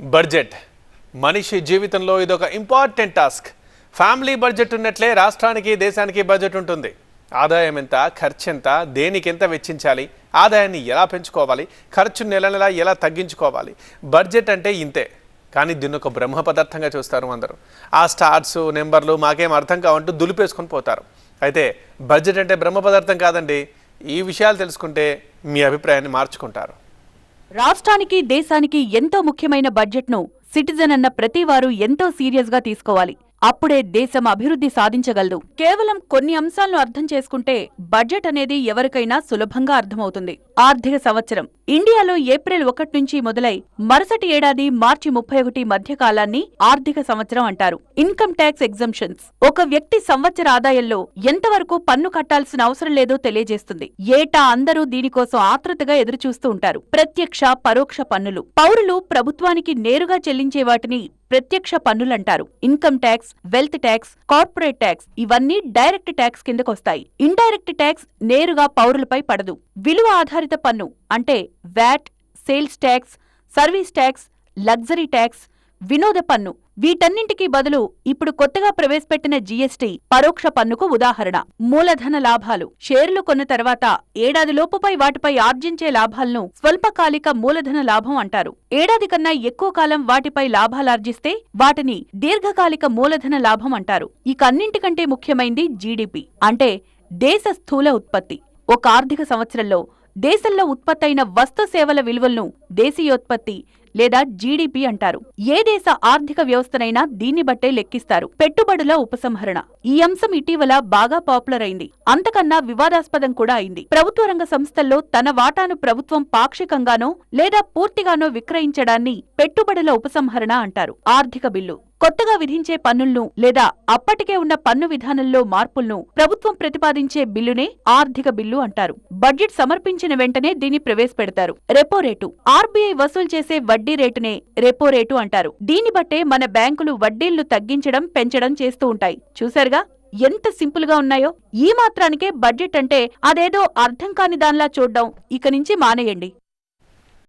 Budget. మనిషి జీవితంలో ఇదొక ఇంపార్టెంట్ టాస్క్. ఫ్యామిలీ బడ్జెట్ ఉన్నట్లే రాష్ట్రానికి దేశానికి బడ్జెట్ ఉంటుంది. ఆదాయం ఎంత ఖర్చు ఎంత దేనికి ఎంత వెచ్చించాలి ఆదాయాన్ని ఎలా పెంచుకోవాలి ఖర్చు నెల నెల ఎలా తగ్గించుకోవాలి. బడ్జెట్ అంటే ఇంతే. కానీ దీన్ని ఒక బ్రహ్మ పదార్థంగా చూస్తారు అందరూ. ఆ స్టార్స్ నెంబర్లు మాకేం అర్థం కావంటూ దులిపేసుకొని పోతారు. అయితే బడ్జెట్ అంటే బ్రహ్మ పదార్థం కాదండి. ఈ విషయాలు తెలుసుకుంటే మీ అభిప్రాయాన్ని మార్చుకుంటారు. రాష్ట్రానికి దేశానికి ఎంతో ముఖ్యమైన బడ్జెట్ను సిటిజన్ అన్న ప్రతివారు ఎంతో సీరియస్గా తీసుకోవాలి. అప్పుడే దేశం అభివృద్ధి సాధించగలదు. కేవలం కొన్ని అంశాలను అర్థం చేసుకుంటే బడ్జెట్ అనేది ఎవరికైనా సులభంగా అర్థమవుతుంది. ఆర్థిక సంవత్సరం. ఇండియాలో ఏప్రిల్ ఒకటి నుంచి మొదలై మరుసటి ఏడాది మార్చి ముప్పై ఒకటి మధ్య కాలాన్ని ఆర్థిక సంవత్సరం అంటారు. Income tax exemptions. ఒక వ్యక్తి సంవత్సర ఆదాయంలో ఎంతవరకు పన్ను కట్టాల్సిన అవసరం లేదో తెలియజేస్తుంది. ఏటా అందరూ దీనికోసం ఆతృతగా ఎదురుచూస్తూ ఉంటారు. ప్రత్యక్ష పరోక్ష పన్నులు. పౌరులు ప్రభుత్వానికి నేరుగా చెల్లించే వాటిని ప్రత్యక్ష పన్నులంటారు. Income tax wealth tax corporate tax ఇవన్నీ డైరెక్ట్ ట్యాక్స్ కిందకొస్తాయి. ఇండైరెక్ట్ ట్యాక్స్ నేరుగా పౌరులపై పడదు. విలువ ఆధారిత పన్ను అంటే VAT sales tax service tax luxury tax వినోద పన్ను వీటన్నింటికీ బదులు ఇప్పుడు కొత్తగా ప్రవేశపెట్టిన జీఎస్టీ పరోక్ష పన్నుకు ఉదాహరణ. మూలధన లాభాలు. షేర్లు కొన్న తర్వాత ఏడాదిలోపుపై వాటిపై ఆర్జించే లాభాలను స్వల్పకాలిక మూలధన లాభం అంటారు. ఏడాది కన్నా ఎక్కువ కాలం వాటిపై లాభాలార్జిస్తే వాటిని దీర్ఘకాలిక మూలధన లాభం అంటారు. ఇక అన్నింటికంటే ముఖ్యమైంది జీడిపి అంటే దేశ స్థూల ఉత్పత్తి. ఒక ఆర్థిక సంవత్సరంలో దేశంలో ఉత్పత్తైన వస్తు సేవల విలువలను దేశీయోత్పత్తి లేదా జీడిపి అంటారు. ఏ దేశ ఆర్థిక వ్యవస్థనైనా దీన్ని బట్టే లెక్కిస్తారు. పెట్టుబడుల ఉపసంహరణ. ఈ అంశం ఇటీవల బాగా పాపులర్ అయింది. అంతకన్నా వివాదాస్పదం కూడా అయింది. ప్రభుత్వ రంగ సంస్థల్లో తన వాటాను ప్రభుత్వం పాక్షికంగానో లేదా పూర్తిగానో విక్రయించడాన్ని పెట్టుబడుల ఉపసంహరణ అంటారు. ఆర్థిక బిల్లు. కొత్తగా విధించే పన్నులను లేదా అప్పటికే ఉన్న పన్ను విధానంలో మార్పులను ప్రభుత్వం ప్రతిపాదించే బిల్లునే ఆర్థిక బిల్లు అంటారు. బడ్జెట్ సమర్పించిన వెంటనే దీన్ని ప్రవేశపెడతారు. Repo rate. ఆర్బీఐ వసూలు చేసే వడ్డీ రేటునే రెపో రేటు అంటారు. దీన్ని బట్టే మన బ్యాంకులు వడ్డీలను తగ్గించడం పెంచడం చేస్తూ ఉంటాయి. చూశారుగా? ఎంత సింపుల్గా ఉన్నాయో. ఈ మాత్రానికే బడ్జెట్ అంటే అదేదో అర్థం కాని దానిలా చూడ్డం. ఇక నుంచి మానేయండి.